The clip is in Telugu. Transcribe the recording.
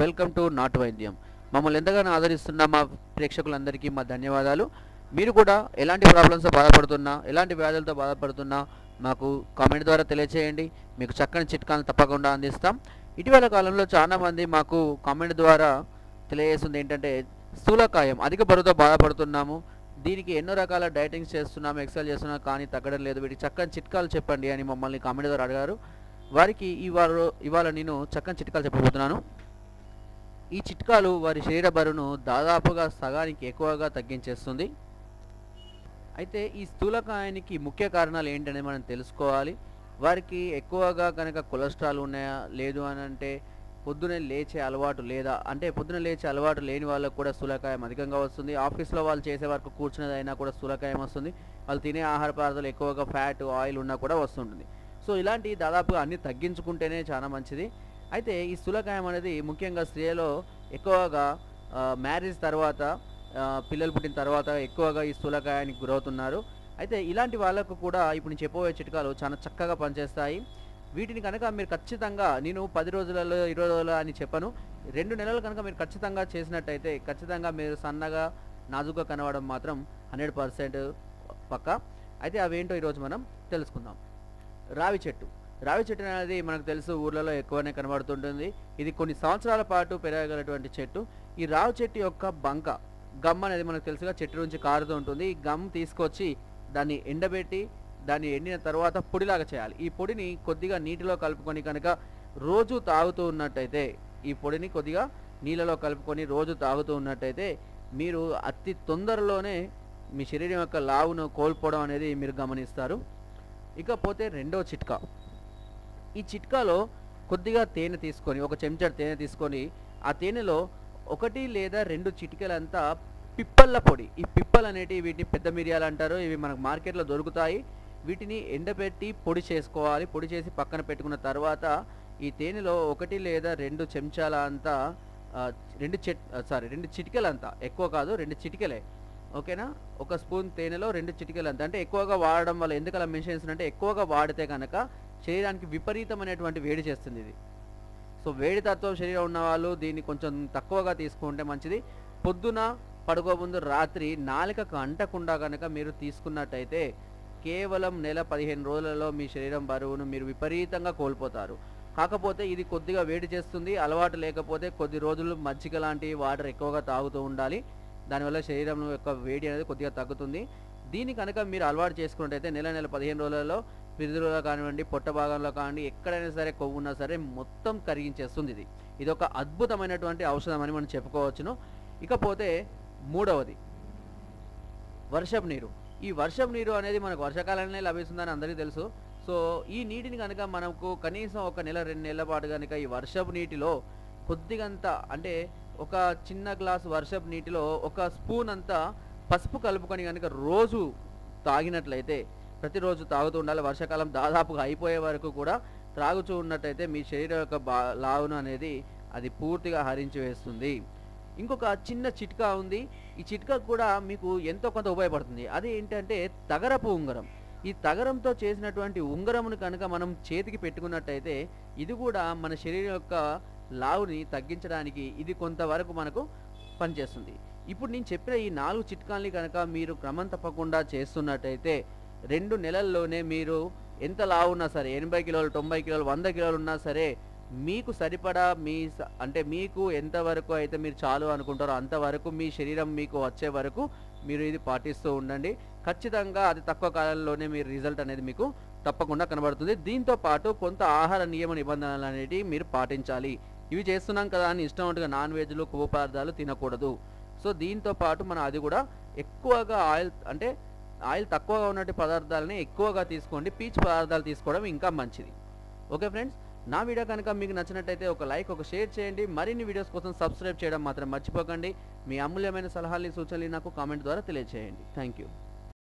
వెల్కమ్ టు నాటు వైద్యం. మమ్మల్ని ఎంతగానో ఆదరిస్తున్న మా ప్రేక్షకులందరికీ మా ధన్యవాదాలు. మీరు కూడా ఎలాంటి ప్రాబ్లమ్స్తో బాధపడుతున్నా ఎలాంటి వ్యాధులతో బాధపడుతున్నా మాకు కామెంట్ ద్వారా తెలియచేయండి. మీకు చక్కని చిట్కాలను తప్పకుండా అందిస్తాం. ఇటీవల కాలంలో చాలామంది మాకు కామెంట్ ద్వారా తెలియజేస్తుంది ఏంటంటే స్థూలకాయం అధిక బరువుతో బాధపడుతున్నాము. దీనికి ఎన్నో రకాల డైటింగ్స్ చేస్తున్నాము ఎక్సర్సైజ్ చేస్తున్నాం కానీ తగ్గడం లేదు. వీటికి చక్కని చిట్కాలు చెప్పండి అని మమ్మల్ని కామెంట్ ద్వారా అడిగారు. వారికి ఇవాళ ఇవాళ నేను చక్కని చిట్కాలు చెప్పబోతున్నాను. ఈ చిట్కాలు వారి శరీర బరువును దాదాపుగా సగానికి ఎక్కువగా తగ్గించేస్తుంది. అయితే ఈ స్థూలకాయానికి ముఖ్య కారణాలు ఏంటనేది మనం తెలుసుకోవాలి. వారికి ఎక్కువగా కనుక కొలెస్ట్రాల్ ఉన్నాయా? లేదు అని అంటే పొద్దునే లేచే అలవాటు లేదా? అంటే పొద్దున లేచే అలవాటు లేని వాళ్ళకు కూడా స్థూలకాయం అధికంగా వస్తుంది. ఆఫీస్లో వాళ్ళు చేసే వరకు కూర్చున్నదైనా కూడా స్థూలకాయం వస్తుంది. వాళ్ళు తినే ఆహార పదార్థాలు ఎక్కువగా ఫ్యాట్ ఆయిల్ ఉన్నా కూడా వస్తుంటుంది. సో ఇలాంటి దాదాపుగా అన్ని తగ్గించుకుంటేనే చాలా మంచిది. అయితే ఈ స్థూలకాయం అనేది ముఖ్యంగా స్త్రీలో ఎక్కువగా మ్యారేజ్ తర్వాత పిల్లలు పుట్టిన తర్వాత ఎక్కువగా ఈ స్థూలకాయానికి గురవుతున్నారు. అయితే ఇలాంటి వాళ్ళకు కూడా ఇప్పుడు నేను చెప్పబోయే చిట్కాలు చాలా చక్కగా పనిచేస్తాయి. వీటిని కనుక మీరు ఖచ్చితంగా నేను పది రోజులలో ఇరవై రోజుల్లో అని చెప్పను. రెండు నెలలు కనుక మీరు ఖచ్చితంగా చేసినట్టయితే ఖచ్చితంగా మీరు సన్నగా నాజుగా కనబడడం మాత్రం హండ్రెడ్ పర్సెంట్ పక్క. అయితే అవేంటో ఈరోజు మనం తెలుసుకుందాం. రావి చెట్టు. రావి చెట్టు అనేది మనకు తెలుసు ఊర్లలో ఎక్కువనే కనబడుతుంటుంది. ఇది కొన్ని సంవత్సరాల పాటు పెరగగలటువంటి చెట్టు. ఈ రావి చెట్టు యొక్క బంక గమ్ అనేది మనకు తెలుసుగా చెట్టు నుంచి కారుతూ ఉంటుంది. ఈ గమ్ తీసుకొచ్చి దాన్ని ఎండబెట్టి దాన్ని ఎండిన తర్వాత పొడిలాగా చేయాలి. ఈ పొడిని కొద్దిగా నీటిలో కలుపుకొని కనుక రోజు తాగుతూ ఉన్నట్టయితే ఈ పొడిని కొద్దిగా నీళ్ళలో కలుపుకొని రోజు తాగుతూ ఉన్నట్టయితే మీరు అతి తొందరలోనే మీ శరీరం యొక్క లావును కోల్పోవడం అనేది మీరు గమనిస్తారు. ఇకపోతే రెండో చిట్కా. ఈ చిట్కాలో కొద్దిగా తేనె తీసుకొని ఒక చెంచాడు తేనె తీసుకొని ఆ తేనెలో ఒకటి లేదా రెండు చిటికెలంతా పిప్పళ్ళ పొడి. ఈ పిప్పలు అనేటివి వీటిని పెద్ద మిరియాలు అంటారు. ఇవి మనకు మార్కెట్లో దొరుకుతాయి. వీటిని ఎండబెట్టి పొడి చేసుకోవాలి. పొడి చేసి పక్కన పెట్టుకున్న తర్వాత ఈ తేనెలో ఒకటి లేదా రెండు చెంచాల అంతా రెండు చెట్ సారీ రెండు చిటికెలంతా ఎక్కువ కాదు రెండు చిటికలే. ఓకేనా? ఒక స్పూన్ తేనెలో రెండు చిటికలు అంతా అంటే ఎక్కువగా వాడడం వల్ల ఎందుకు అలా మెన్షన్ చేస్తున్నా ఎక్కువగా వాడితే కనుక శరీరానికి విపరీతమైనటువంటి వేడి చేస్తుంది ఇది. సో వేడి తత్వం శరీరం ఉన్నవాళ్ళు దీన్ని కొంచెం తక్కువగా తీసుకుంటే మంచిది. పొద్దున పడుకోముందు రాత్రి నాలుకకు అంటకుండా కనుక మీరు తీసుకున్నట్టయితే కేవలం నెల పదిహేను రోజులలో మీ శరీరం బరువును మీరు విపరీతంగా కోల్పోతారు. కాకపోతే ఇది కొద్దిగా వేడి చేస్తుంది. అలవాటు లేకపోతే కొద్ది రోజులు మజ్జిగ లాంటి వాటర్ ఎక్కువగా తాగుతూ ఉండాలి. దానివల్ల శరీరం యొక్క వేడి అనేది కొద్దిగా తగ్గుతుంది. దీన్ని కనుక మీరు అలవాటు చేసుకున్నట్టయితే నెల నెల పదిహేను రోజులలో పిరుదులో కానివ్వండి పొట్ట భాగంలో కానివ్వండి ఎక్కడైనా సరే కొవ్వు ఉన్నా సరే మొత్తం కరిగించేస్తుంది ఇది. ఇది ఒక అద్భుతమైనటువంటి ఔషధం అని మనం చెప్పుకోవచ్చును. ఇకపోతే మూడవది వర్షపు నీరు. ఈ వర్షపు నీరు అనేది మనకు వర్షాకాలంలోనే లభిస్తుందని అందరికీ తెలుసు. సో ఈ నీటిని కనుక మనకు కనీసం ఒక నెల రెండు నెలల పాటు కనుక ఈ వర్షపు నీటిలో కొద్దిగంత అంటే ఒక చిన్న గ్లాస్ వర్షపు నీటిలో ఒక స్పూన్ అంతా పసుపు కలుపుకొని కనుక రోజు తాగినట్లయితే ప్రతిరోజు తాగుతూ ఉండాలి. వర్షాకాలం దాదాపుగా అయిపోయే వరకు కూడా త్రాగుచూ ఉన్నట్టయితే మీ శరీరం యొక్క బా లావును అనేది అది పూర్తిగా హరించి వేస్తుంది. ఇంకొక చిన్న చిట్కా ఉంది. ఈ చిట్కా కూడా మీకు ఎంతో కొంత ఉపయోగపడుతుంది. అది ఏంటంటే తగరపు ఉంగరం. ఈ తగరంతో చేసినటువంటి ఉంగరమును కనుక మనం చేతికి పెట్టుకున్నట్టయితే ఇది కూడా మన శరీరం యొక్క లావుని తగ్గించడానికి ఇది కొంతవరకు మనకు పనిచేస్తుంది. ఇప్పుడు నేను చెప్పిన ఈ నాలుగు చిట్కాల్ని కనుక మీరు క్రమం తప్పకుండా చేస్తున్నట్టయితే రెండు నెలల్లోనే మీరు ఎంత లావు ఉన్నా సరే ఎనభై కిలోలు తొంభై కిలోలు వంద కిలోలు ఉన్నా సరే మీకు సరిపడా మీ అంటే మీకు ఎంతవరకు అయితే మీరు చాలు అనుకుంటారో అంతవరకు మీ శరీరం మీకు వచ్చే వరకు మీరు ఇది పాటిస్తూ ఉండండి. ఖచ్చితంగా అది తక్కువ కాలంలోనే మీ రిజల్ట్ అనేది మీకు తప్పకుండా కనబడుతుంది. దీంతో పాటు కొంత ఆహార నియమ నిబంధనలు అనేవి మీరు పాటించాలి. ఇవి చేస్తున్నాం కదా అని ఇష్టం ఉన్నట్టుగా నాన్ వెజ్లు కొవ్వు పదార్థాలు తినకూడదు. సో దీంతో పాటు మనం అది కూడా ఎక్కువగా ఆయిల్ అంటే ఆయిల్ తక్కువగా ఉన్నటువంటి పదార్థాలని ఎక్కువగా తీసుకోండి పీచు పదార్థాలు తీసుకోవడం ఇంకా మంచిది. Okay friends? నా వీడియో కనుక మీకు నచ్చినట్టయితే ఒక లైక్ ఒక షేర్ చేయండి. మరిన్ని వీడియోస్ కోసం సబ్స్క్రైబ్ చేయడం మాత్రం మర్చిపోకండి. మీ అమూల్యమైన సలహాలు సూచనలు నాకు కామెంట్ ద్వారా తెలియజేయండి థ్యాంక్ యూ.